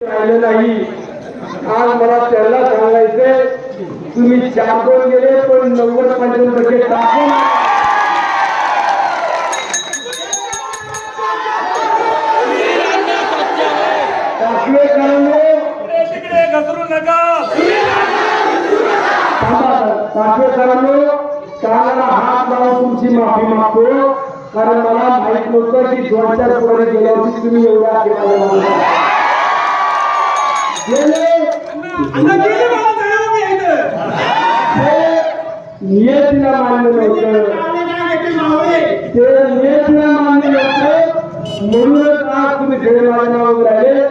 राहिलं नाही. आज मला त्याला सांगायचंय तुम्ही चार दोन गेले पण नव्वद पंच्याण्णव टक्के टाकून टाकवेकरांनो, तिकडे कानाला हात लावून तुमची माफी मागतो. कारण मला माहीत नव्हतं की दोन चार पुढे गेल्यावरती तुम्ही एवढा केला नियतीला मान्य नव्हतं ते नियतीला मान्य नव्हतं म्हणूनच आज तुम्ही खेळ माझ्या नावावर राहिले.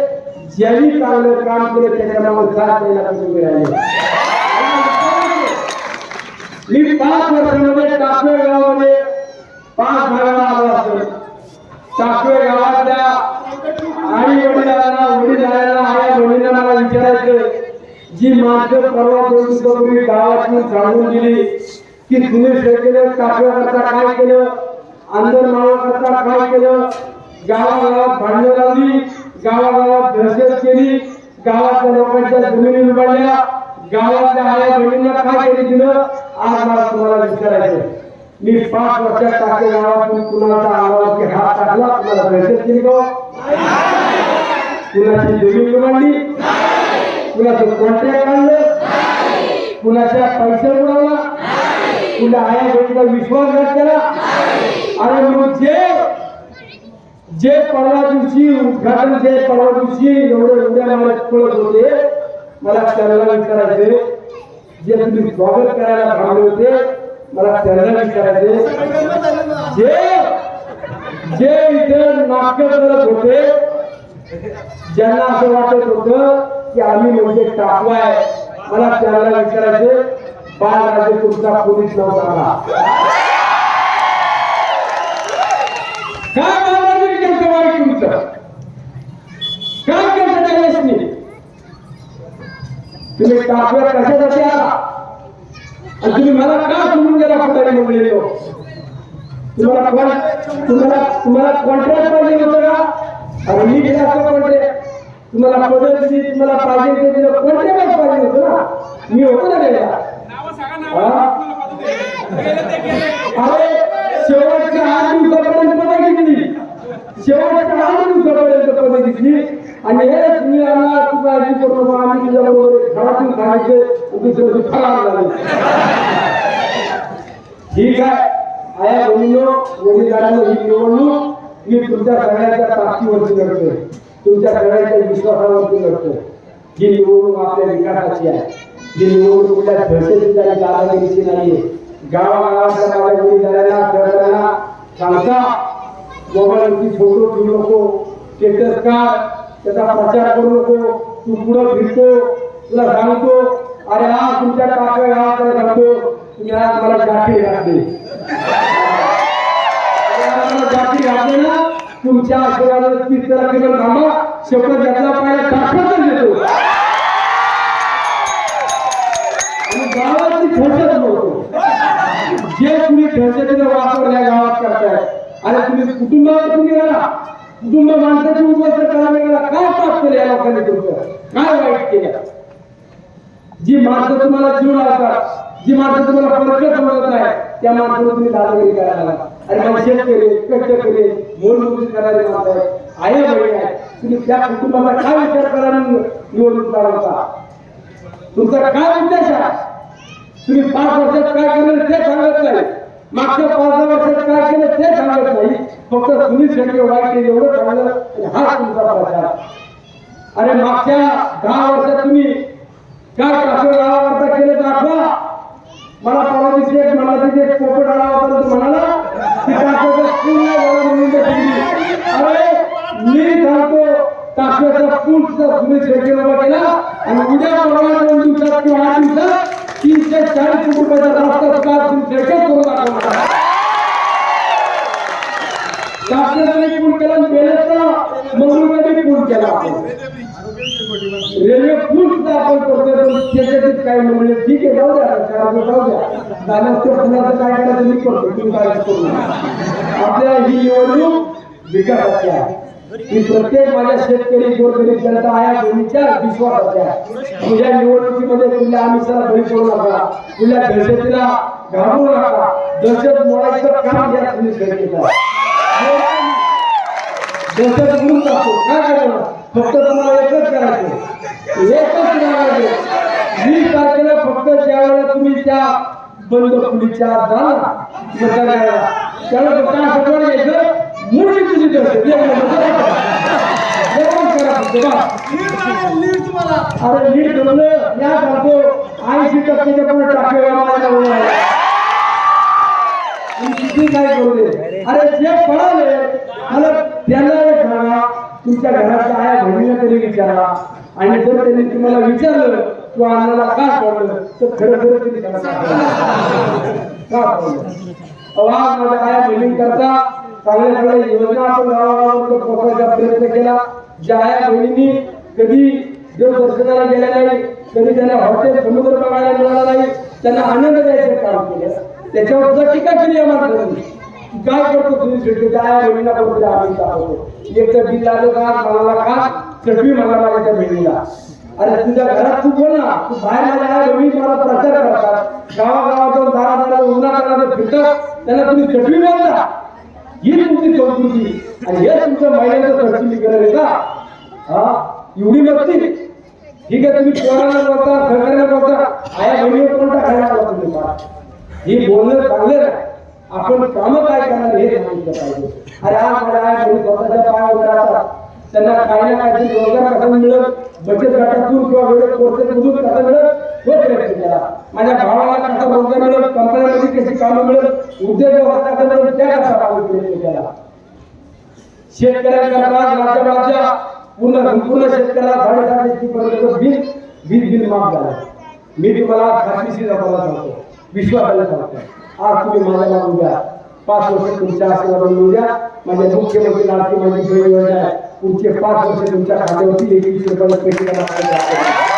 ज्यांनी चांगलं काम केलं त्याच्या नावावर साथ द्यायला तुम्ही राहिले. मी पाच वर्षामध्ये टाकळ गावामध्ये. पाच भागाला आलो असेल टाकवे गावातल्या आई वडिलांना वडिलांना आया बहिणीला मला विचारायचं जी माणसं परवा दोन दिवसापूर्वी गावातून सांगून गेली की तुम्ही केलं टाकव्याकरता काय केलं? अंदर मावाकरता काय केलं? गावागावात भांडणं लावली गावागावात दहशत केली गावातल्या लोकांच्या जमिनी उभारल्या गावातल्या आया बहिणींना काय केली दिलं? आज मला तुम्हाला विचारायचं मी पाच वर्षात टाके गावातून कुणाचा आवाज हात टाकला? तुम्हाला दहशत केली का कुणाची जमीन उभारली कुणाचं कॉन्ट्रॅक्ट काढलं? कुणाच्या पैसे उडवला कुणा आया बहिणीचा विश्वासघात केला? अरे मग जे जे परवा दिवशी उद्घाटन जे परवा दिवशी एवढे उड्या मारत पळत होते मला त्याला विचारायचे. जे तुम्ही स्वागत करायला थांबले होते मला त्याला विचारायचे. जे जे इथे नाट्य करत होते ज्यांना असं वाटत होतं की आम्ही म्हणजे टाकवाय. मला त्याला विचारायचे बाळराजे तुमचा पोलीस नव्हता काय बाळराजे केलं वाईट तुमचं? काय केलं त्यावेळेस मी तुम्ही टाकव्या कशासाठी आला? आणि तुम्ही मला का सोडून गेला कुठे म्हणले तुम्हाला तुम्हाला तुम्हाला कॉन्ट्रॅक्ट पाहिजे होतं का? अरे मी असं कॉन्ट्रॅक्ट तुम्हाला दिली तुम्हाला पाहिजे ते दिलं कॉन्ट्रॅक्ट पाहिजे होतं ना? मी होतो ना गेला नावं सांगा नावं. तुम्हाला पदवी दे. गेलं ते गेले. अरे शेवटच्या आठ दिवसापर्यंत पदं घेतली शेवटच्या आठ दिवसापर्यंत पदं घेतली आणि हे तुम्ही आम्हाला तू काळजी करू नका आम्ही तुझ्या बरोबर घरातून सांगितले दुसऱ्या फरार झाले. ठीक आहे. आया बहिणीनो वडीलधाऱ्यांनो ही निवडणूक मी तुमच्या सगळ्यांच्या ताकदीवरती लढतोय. तुमच्या सगळ्यांच्या विश्वासावरती लढतो. ही निवडणूक आपल्या विकासाची आहे ही निवडणूक कुठल्या दहशतीची आणि दादागिरीची नाहीये. गावागावातल्या माझ्या वडीलधाऱ्यांना सांगता मोबाईलवरती फोटो घेऊ नको स्टेटस काढ त्याचा प्रचार करू नको तू पुढं फिरतो तुला सांगतो अरे हा तुमच्या काका गावाकडे सांगतो तुम्ही आज मला गाठी घातली. जाती घातली. तुमच्या आशीर्वादाने तीस तारखेला थांबा शपथ घेतला पाहिजे दाखवतच देतो. आणि गावाची दहशत नव्हतो जे तुम्ही दहशतीचा वापरल्या गावात करताय अरे तुम्ही कुटुंबावर तुम्ही गेला कुटुंब माणसाची उद्ध्वस्त करावे गेला काय पाप केलं या लोकांनी तुमचं? काय वाईट केलं? जी माणसं तुम्हाला जीव लावतात जी माणसं तुम्हाला परत समजत नाही त्या माणसाला तुम्ही दादागिरी करायला लागला अरे मला शेतकरी कष्ट केले मोल मोजून करायला माणसं आहे आया बहिणी आहे तुम्ही त्या कुटुंबाला काय विचार करायला निवडणूक लढवता? तुमचा काय उद्देश आहे? तुम्ही पाच वर्षात काय केलं ते सांगत नाही. मागच्या पाच वर्षात काय केलं ते सांगत नाही. फक्त सुनील शेट्टी वाईट केली एवढं सांगलं हा तुमचा प्रचार. अरे मागच्या दहा वर्षात तुम्ही काय कासव गावाकरता केलं दाखवा. मला परवा दिवशी एक मला तिथे एक पोपट आला होता तो म्हणाला की कासवाचा पूल नाही अरे मी सांगतो कासवाचा पूल सुद्धा सुनील शेट्टी उभा केला आणि उद्या परवा दोन दिवसात किंवा आठ दिवसात तीनशे चाळीस कोटी रुपयाचा रस्ता सुद्धा सुनील शेट्टी करून दाखवला कासवाने पूल केला आणि बेलेचा मंगळूरमध्ये पूल केला. आपण रेल्वे पूल सुद्धा आपण करतोय पण त्याच्यातच काय म्हणजे ठीक आहे जाऊ द्या चार दिवस जाऊ द्या. दानस्थ पुण्याचं काय करायचं मी करतो तुम्ही काय करू आपल्या ही निवडणूक विकासाची आहे. की प्रत्येक माझ्या शेतकरी गोरगरीब जनता आहे बहिणीच्या विश्वासाच्या तुझ्या निवडणुकीमध्ये कुठल्या आमिषाला बळी पडू नका. तुझ्या दहशतीला घाबरू नका. दहशत मोडायचं काम या तुम्ही केलं दहशत म्हणून टाकतो काय करणार? फक्त तुम्हाला एकच करायचं एकच करायचं वीस तारखेला फक्त ज्यावेळेला तुम्ही त्या बंद खुलीच्या जाणार मतदान करायला त्यावेळेला फक्त असं घ्यायचं? मूळ तुझी अरे लीड जमलं या. ऐंशी टक्के काय करू अरे जे पळाले मला त्यांना एक सांगा. तुमच्या घराच्या आया बहिणीला तरी विचारा. आणि जर त्यांनी तुम्हाला विचारलं तू अण्णाला का पडलं तर खरं खरं तुम्ही त्यांना का पडलं अहो, आज माझ्या आया बहिणींकरता चांगल्या चांगल्या योजना आपण गावागावामध्ये पोहोचायचा प्रयत्न केला. ज्या आया बहिणींनी कधी देवदर्शनाला गेल्या नाही कधी त्यांना हॉटेल समुद्र बघायला मिळाला नाही त्यांना आनंद द्यायचं काम केलं. त्याच्यावर सुद्धा टीका केली आम्हाला काय करतो तुम्ही शेवटी? काय बहिणीला कोणतरी आम्ही एक तर बिल आलं का? मला का? चटवी मला माझ्या बहिणीला. अरे तुझ्या घरात तू बोल ना. तू बाहेर माझ्या आहे मला प्रचार करतात गावागावात जाऊन दारा दारा उन्हात फिरतात. त्यांना तुम्ही चटवी बोलता. ही तुमची संस्कृती. आणि हे तुमच्या महिन्याचं सरशीलीकरण आहे का? हा? एवढी नसती ठीक आहे तुम्ही पोराला बोलता सरकारला बोलता. आया बहिणीवर कोणता खायला बोलता तुम्ही फार? ही बोलणं चांगलं नाही. आपण कामं काय करणार हे सांगितलं पाहिजे. अरे आज माझ्या आया बहिणी स्वतःच्या पायावर उभ्या त्यांना काही ना काहीतरी रोजगार कसा मिळत बचत गटातून किंवा वेळ कोर्सेतमधून कसं मिळत तो प्रयत्न केला माझ्या भावाला कसं रोजगार मिळत कंपन्यांमध्ये कशी कामं मिळत उद्योग व्यवस्था कसं मिळत त्या कसा कामं प्रयत्न केला शेतकऱ्यांकरता राज्याच्या पूर्ण संपूर्ण शेतकऱ्याला साडेसातशे पर्यंत बिल वीज बिल माफ झालं. मी तुम्हाला खात्रीशीर आपल्याला सांगतो विश्वासाला सांगतो आज तुम्ही मला मागून द्या पाच वर्ष तुमच्या आशीर्वाद मिळू द्या. माझ्या मुख्यमंत्री लाडकी माझी योजना आहे पुढचे पाच वर्ष तुमच्या खात्यावरती एकवीस रुपयाला पैसे